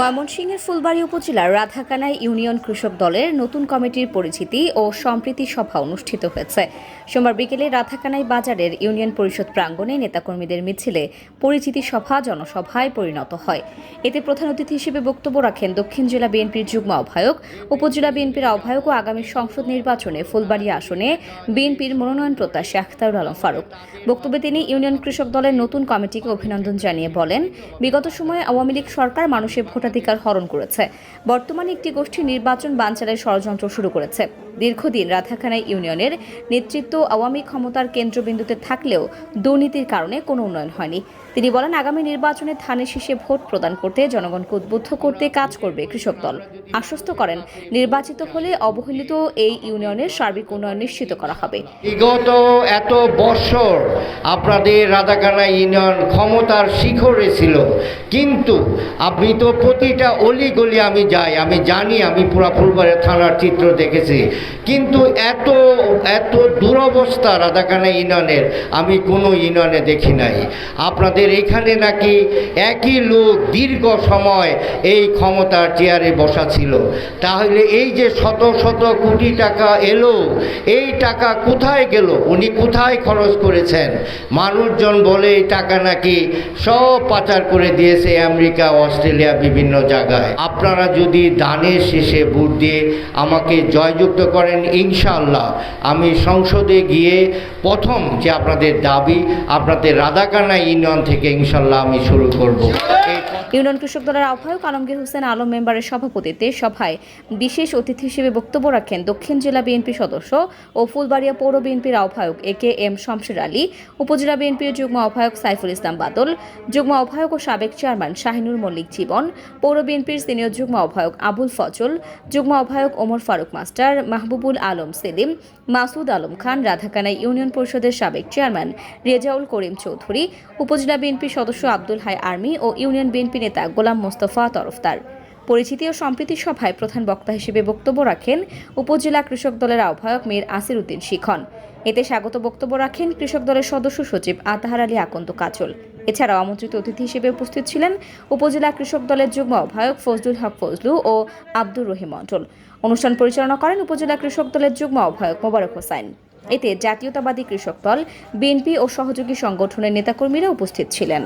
ময়মনসিংহের ফুলবাড়ী উপজেলার রাধাকানাই ইউনিয়ন কৃষক দলের নতুন কমিটির পরিচিতি ও সম্প্রীতি সভা অনুষ্ঠিত হয়েছে। সোমবার বিকেলে রাধাকানাই বাজারের ইউনিয়ন পরিষদ প্রাঙ্গণে নেতাকর্মীদের মিছিলে পরিচিতি সভা জনসভায় পরিণত হয়। এতে প্রধান অতিথি হিসেবে বক্তব্য রাখেন দক্ষিণ জেলা বিএনপির যুগ্ম আহ্বায়ক, উপজেলা বিএনপির আহ্বায়ক ও আগামী সংসদ নির্বাচনে ফুলবাড়ী আসনে বিএনপির মনোনয়ন প্রত্যাশী আখতারুল আলম ফারুক। বক্তব্যে তিনি ইউনিয়ন কৃষক দলের নতুন কমিটিকে অভিনন্দন জানিয়ে বলেন, বিগত সময়ে আওয়ামী লীগ সরকার মানুষের ভোটাধিকার হরণ করেছে। বর্তমানে একটি গোষ্ঠী নির্বাচন বানচালের ষড়যন্ত্র শুরু করেছে। দীর্ঘদিন রাধাখানাই ইউনিয়নের নেতৃত্ব আওয়ামী ক্ষমতার কেন্দ্রবিন্দুতে থাকলেও দুর্নীতির কারণে কোনো উন্নয়ন হয়নি। তিনি বলেন, আগামী নির্বাচনে ধানের শীষে ভোট প্রদান করতে জনগণকে উদ্বুদ্ধ করতে কাজ করবে কৃষক দল। আশ্বস্ত করেন, নির্বাচিত হলে অবহেলিত এই ইউনিয়নের সার্বিক উন্নয়ন নিশ্চিত করা হবে। বিগত এত বছর আপনাদের রাধাকানা ইউনিয়ন ক্ষমতার শিখরে ছিল। কিন্তু আপনি তো প্রতিটা অলি গলি আমি যাই, আমি জানি, আমি পুরা ফুলবাড়ি থানার চিত্র দেখেছি। কিন্তু এত এত দুরবস্থা রাধাকানা ইউনিয়নের, আমি কোনো ইউনিয়নে দেখি নাই। আপনাদের এখানে নাকি একই লোক দীর্ঘ সময় এই ক্ষমতার চেয়ারে বসা ছিল। তাহলে এই যে শত শত কোটি টাকা এলো, এই টাকা কোথায় গেল? উনি কোথায় খরচ করেছেন? মানুষজন বলে এই টাকা নাকি সব পাচার করে দিয়েছে আমেরিকা, অস্ট্রেলিয়া, বিভিন্ন জায়গায়। আপনারা যদি দানের শেষে ভোট দিয়ে আমাকে জয়যুক্ত করেন ইনশাল্লাহ আমি সংসদে গিয়ে প্রথম যে আপনাদের দাবি, আপনাদের রাধাকানা ইউনিয়ন থেকে ইনশাল্লাহ আমি শুরু করব। ইউনিয়ন কৃষক দলের আহ্বায়ক আলমগীর হোসেন আলম মেম্বারের সভাপতিত্বে সভায় বিশেষ অতিথি হিসেবে বক্তব্য রাখেন দক্ষিণ জেলা বিএনপি সদস্য ও ফুলবাড়িয়া পৌর বিএনপির আহ্বায়ক এ কে এম শমশের আলী, উপজেলা বিএনপির যুগ্ম আহ্বায়ক সাইফুল ইসলাম বাদল, যুগ্ম আহ্বায়ক ও সাবেক চেয়ারম্যান শাহিনুর মল্লিক জীবন, পৌর বিএনপির সিনিয়র যুগ্ম আহ্বায়ক আবুল ফজল, যুগ্ম আহ্বায়ক ওমর ফারুক মাস্টার, মাহবুবুল আলম সেলিম, মাসুদ আলম খান রাধাকানা ইউনিয়ন পরিষদের সাবেক চেয়ারম্যান, রেজাউল করিম চৌধুরী, উপজেলা বিএনপি সদস্য আব্দুল হাই আর্মি ও ইউনিয়ন বিএনপি নেতা গোলাম মোস্তফা তরফদার। পরিচিতি ও সম্প্রীতি সভায় প্রধান বক্তা হিসেবে বক্তব্য রাখেন উপজেলা কৃষক দলের আহ্বায়ক মীর আসির উদ্দিন শিখন। এতে স্বাগত বক্তব্য রাখেন কৃষক দলের সদস্য সচিব আতাহার আলী আকন্দ কাজল। এছাড়াও আমন্ত্রিত অতিথি হিসেবে উপস্থিত ছিলেন উপজেলা কৃষক দলের যুগ্ম আহ্বায়ক ফজলুল হক ফজলু ও আব্দুর রহিম মণ্ডল। অনুষ্ঠান পরিচালনা করেন উপজেলা কৃষক দলের যুগ্ম আহ্বায়ক মোবারক হোসাইন। এতে জাতীয়তাবাদী কৃষক দল, বিএনপি ও সহযোগী সংগঠনের নেতাকর্মীরা উপস্থিত ছিলেন।